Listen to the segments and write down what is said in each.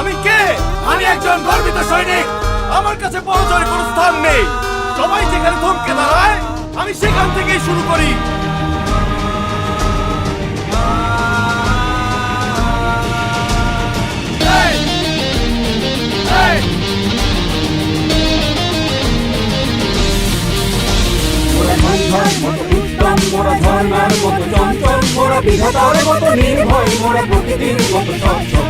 আমি কে? আমি একজন গর্বিত সৈনিক। আমার কাছে পরাজয়ের কোনো স্থান নেই। সবাই যেখানে থমকে দাঁড়ায়, আমি সেখান থেকেই শুরু করি। মোরা ঝর্ণার মতো চঞ্চল, মোরা বিধাতার মতো নির্ভয়, মোরা প্রকৃতির মতো সচ্ছল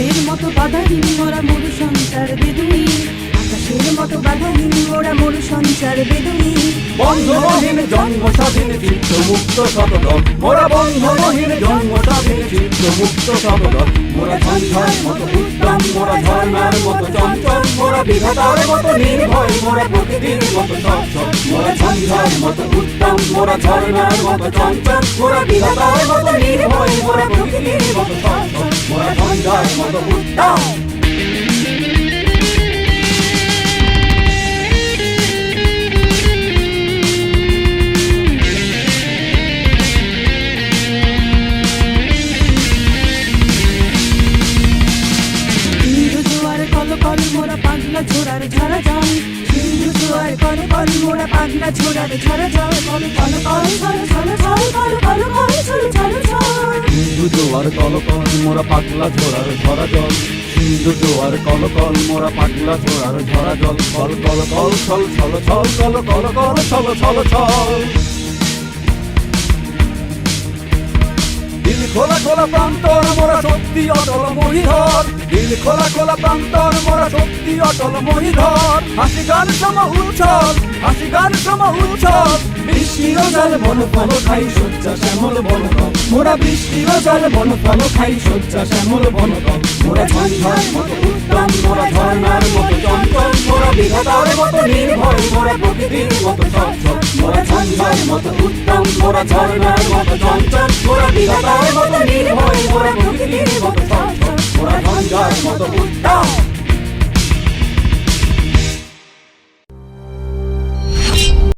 আকাশের মতো বাধাহীন মোরা মরু সঞ্চার বেদুই আকাশের মতো বাধাহীন মোরা মরু সঞ্চার বেদুই বন্ধনহীন জন্ম স্বাধীন চিত্ত মুক্ত শতদল মোরা বন্ধনহীন জন্ম স্বাধীন চিত্ত মুক্ত শতদল মোরা ঝঞ্ঝার মতো উত্তম মোরা ঝর্ণার মতো চঞ্চল। মোরা বিধাতার মতো নির্ভয় মোরা প্রকৃতির মতো সচ্ছল। মোরা ঝঞ্ঝার মতো উত্তম মোরা ঝর্ণার মতো চঞ্চল। মোরা বিধাতার মতো নির্ভয় মোরা পাগলা ছোড়ার ঝরা জল সিন্ধু জোয়ার কল কল মোরা পাগলা ছোড়ার ঝরা জল কল কল কল ছল ছল ছল কল কল কল ছল ছল ছল সিন্ধু জোয়ার কলকল মোরা পাগলা ঝোড়ার ঝরা জল সিন্ধু জোয়ার কলকল মোরা পাগলা ঝোড়ার ঝরা জল কল কল কল ছল ছল ছল কল কল কল ছল ছল ছল দিল খোলা খোলা প্রান্তর, মোরা শক্তি অটল মহিধর। দিল খোলা খোলা প্রান্তর, মোরা শক্তি অটল মহিধর। হাসি গান সম উচ্ছল, হাসি গান সম উচ্ছল। বৃষ্টির জল বন ফল খাই সজ্জা শ্যামল বন মোরা বৃষ্টির জল বন ফল খাই সজ্জা শ্যামল বন মোরা ঝঞ্ঝার মতো উত্তম মোরা ঝর্ণার মতো চঞ্চল। মোরা বিধাতার মতো নির্ভয় মোরা প্রকৃতির মতো সচ্ছল মোরা ঝঞ্ঝার মতো উত্তম মোরা ঝর্ণার মতো চঞ্চল। মোরা মতো নির্ভয় মোরা প্রকৃতির মতো ওরা ঝঞ্ঝার মতো উত্তম